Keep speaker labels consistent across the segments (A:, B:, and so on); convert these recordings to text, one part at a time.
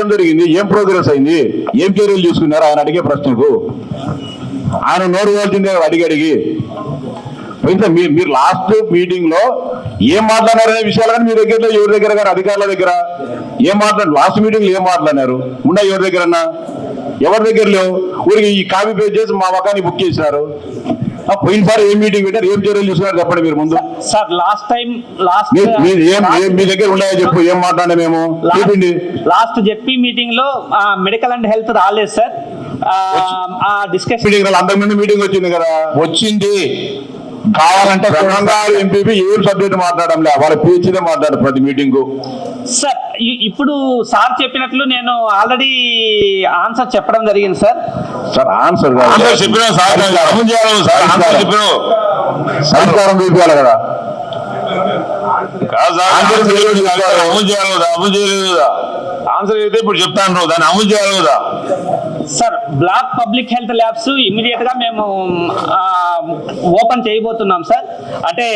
A: ఏం జరిగింది? ఏం ప్రోగ్రెస్ అయింది? ఏం చర్యలు చూసుకున్నారు ఆయన అడిగే ప్రశ్నకు. ఆయన నోరు పోల్చిందే కదా అడిగి అడిగి అయితే మీరు మీరు లాస్ట్ మీటింగ్లో ఏం మాట్లాడారనే విషయాలు కానీ మీ దగ్గర ఎవరి దగ్గర కానీ అధికారుల దగ్గర. ఏం మాట్లాడు లాస్ట్ మీటింగ్లో ఏం మాట్లాడినారు? ఉండా ఎవరి దగ్గరన్నా? ఎవరి దగ్గర లేవు? ఊరికి ఈ కాపీ పేజ్ చేసి మా మకాన్ని బుక్ చేసినారు. పోయినసారి ఏం మీటింగ్ పెట్టారు? ఏం చర్యలు తీసుకున్నారు చెప్పండి మీరు ముందు.
B: సార్ లాస్ట్ టైం లాస్ట్
A: మీ- దగ్గర ఉన్నాయో చెప్పు? ఏం మాట్లాడే మేము? చూపిండి
B: లాస్ట్ జెడ్పీ మీటింగ్లో మెడికల్ అండ్ హెల్త్ రాలేదు సార్. ఆ, ఆ డిస్కషన్
A: మీటింగ్ అంతకు ముందు మీటింగ్ వచ్చింది కదా?
C: వచ్చింది. కావాలంటే
A: తెలంగాణ ఎంపీపీ ఏం సబ్జెక్ట్ మాట్లాడంలే వాళ్ళ పిహెచ్డే మాట్లాడు ప్రతి మీటింగ్.
B: సార్ ఇప్పుడు సార్ చెప్పినట్లు నేను ఆల్రెడీ ఆన్సర్ చెప్పడం జరిగింది sir.
A: Sir answer
C: answer sir అమలు చేయాలి సార్ ఆన్సర్
A: సంస్కారం చూపించాలి కదా.
C: కాదు సార్
A: ఆన్సర్
C: అమలు చేయాలి కదా అమలు చేయలేదు కదా. ఆన్సర్ అయితే ఇప్పుడు చెప్తాను దాన్ని అమలు చేయాలి కదా.
B: Sir block public health labs ఇమీడియట్గా మేము ఓపెన్ చేయబోతున్నాం సార్. అంటే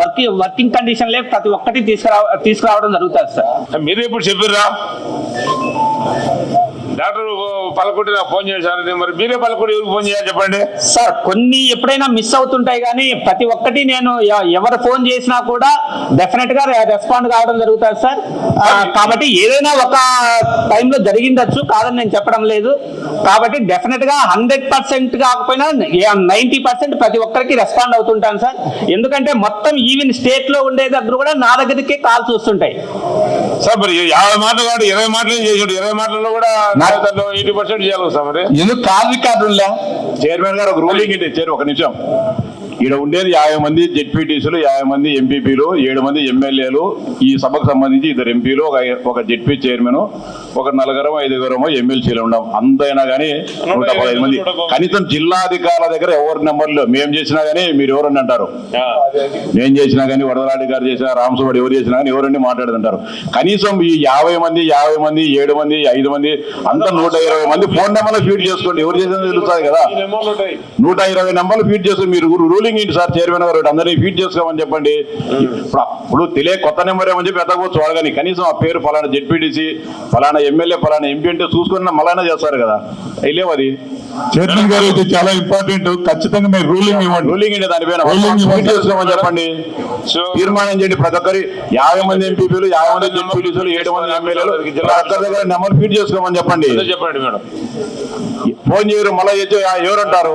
B: వర్కింగ్ వర్కింగ్ కండిషన్ లే ప్రతి ఒక్కటి తీసుకురా తీసుకురావడం జరుగుతుంది సార్.
C: మీరే ఇప్పుడు చెప్పారా డాక్టర్ పలకొట్టి నాకు ఫోన్ చేశారు మరి మీరే పలకొట్టి ఎవరికి ఫోన్ చేయాలి చెప్పండి?
B: సార్ కొన్ని ఎప్పుడైనా మిస్ అవుతుంటాయి కానీ ప్రతి ఒక్కటి నేను ఎవరు ఫోన్ చేసినా కూడా డెఫినెట్గా రెస్పాండ్ కావడం జరుగుతుంది సార్. కాబట్టి ఏదైనా ఒక టైంలో జరిగిండొచ్చు కాదని నేను చెప్పడం లేదు. కాబట్టి డెఫినెట్గా హండ్రెడ్ పర్సెంట్ కాకపోయినా నైన్టీ పర్సెంట్ ప్రతి ఒక్కరికి రెస్పాండ్ అవుతుంటాను సార్. ఎందుకంటే మొత్తం ఈవెన్ స్టేట్లో ఉండే దగ్గర కూడా నా దగ్గరికి కాల్స్ వస్తుంటాయి.
C: సార్ మరి యాభై మాటలు కాబట్టి ఇరవై మాటలు చేసాడు ఇరవై మాటల్లో కూడా ఎయిటీ పర్సెంట్ చేయాలి సార్ మరి
D: ఎందుకు కాల్ రికార్డులే
A: చైర్మన్ గారు ఒక రూలింగ్ చేరు ఒక నిమిషం. ఈడ ఉండేది యాభై మంది జెడ్పీటీసీలు యాభై మంది ఎంపీపీలు ఏడు మంది ఎమ్మెల్యేలు. ఈ సభకు సంబంధించి ఇద్దరు ఎంపీలు ఒక ఒక జెడ్పీ చైర్మన్ ఒక నలుగురమో ఐదుగురమో ఎమ్మెల్సీలు ఉన్నాం. అంతైనా కానీ నూట పదహైదు మంది కనీసం జిల్లా అధికారుల దగ్గర ఎవరి నెంబర్లు మేము చేసినా కానీ మీరు ఎవరని అంటారు? నేను చేసినా కానీ వరదరాడి గారు చేసినా రామసుబాడు ఎవరు చేసినా కానీ ఎవరండి మాట్లాడుతుంటారు కనీసం ఈ యాభై మంది యాభై మంది ఏడు మంది ఐదు మంది అంతా నూట ఇరవై మంది ఫోన్ నెంబర్లు ఫీడ్ చేసుకోండి. ఎవరు చేసినా తెలుస్తుంది కదా. నూట ఇరవై నెంబర్లు ఫీడ్ చేసుకుని మీరు రూలింగ్ ఏంటి సార్ చైర్మన్ గారు అందరినీ ఫీడ్ చేసుకోమని చెప్పండి. ఇప్పుడు తెలియ కొత్త నెంబర్ ఏమని చెప్పి ఎత్తకపోవచ్చు వాళ్ళు కానీ కనీసం ఆ పేరు ఫలానా జెడ్పీటీసీ ఫలానా ఎమ్మెల్యే ఫలానా ఎంపీ అంటే చూసుకుని మళ్ళైనా చేస్తారు కదా. లేవు అది.
D: చైర్మన్ గారు ఇది చాలా ఇంపార్టెంట్ ఖచ్చితంగా మీరు రూలింగ్ ఇవ్వండి.
A: రూలింగ్ ఏంటి దానిపైన
D: Ruling
A: ఫీడ్ చేసుకోమని చెప్పండి.
C: సో
A: తీర్మానం చేయండి ప్రతి ఒక్కరి. యాభై మంది ఎంపీపీలు యాభై మంది జెడ్పీటీసీలు ఏడు మంది ఎమ్మెల్యేలు ప్రతి దగ్గర నెంబర్ ఫీడ్ చేసుకోమని చెప్పండి.
C: చెప్పండి మేడం.
A: ఫోన్ చేయరు మళ్ళీ చేసి ఎవరంటారు